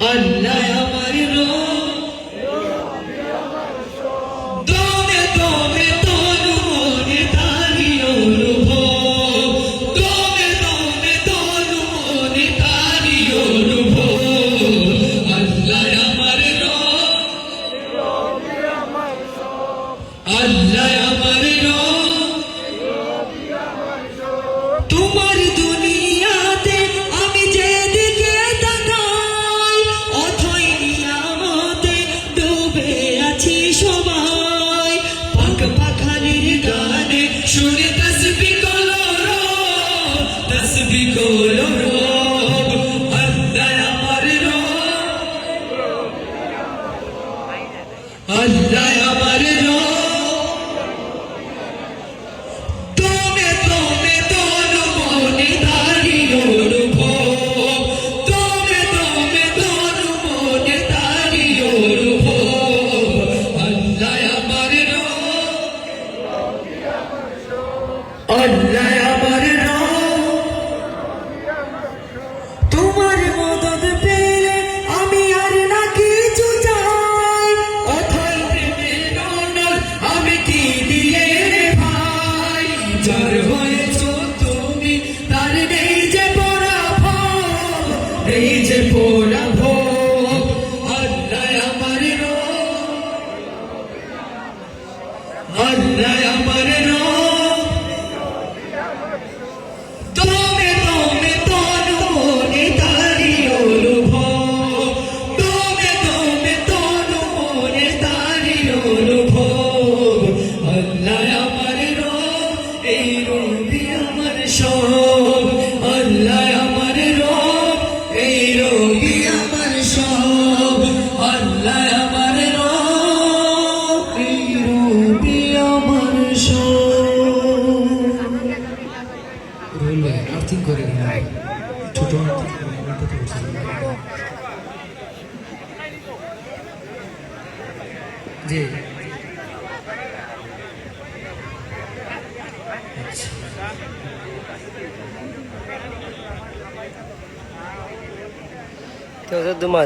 আল্লাহ আমার দমে তনু তনু রব। আল্লাহ আমার অ্যাক্টিং করে নিলাম ছোট জি কেউ তো দুমা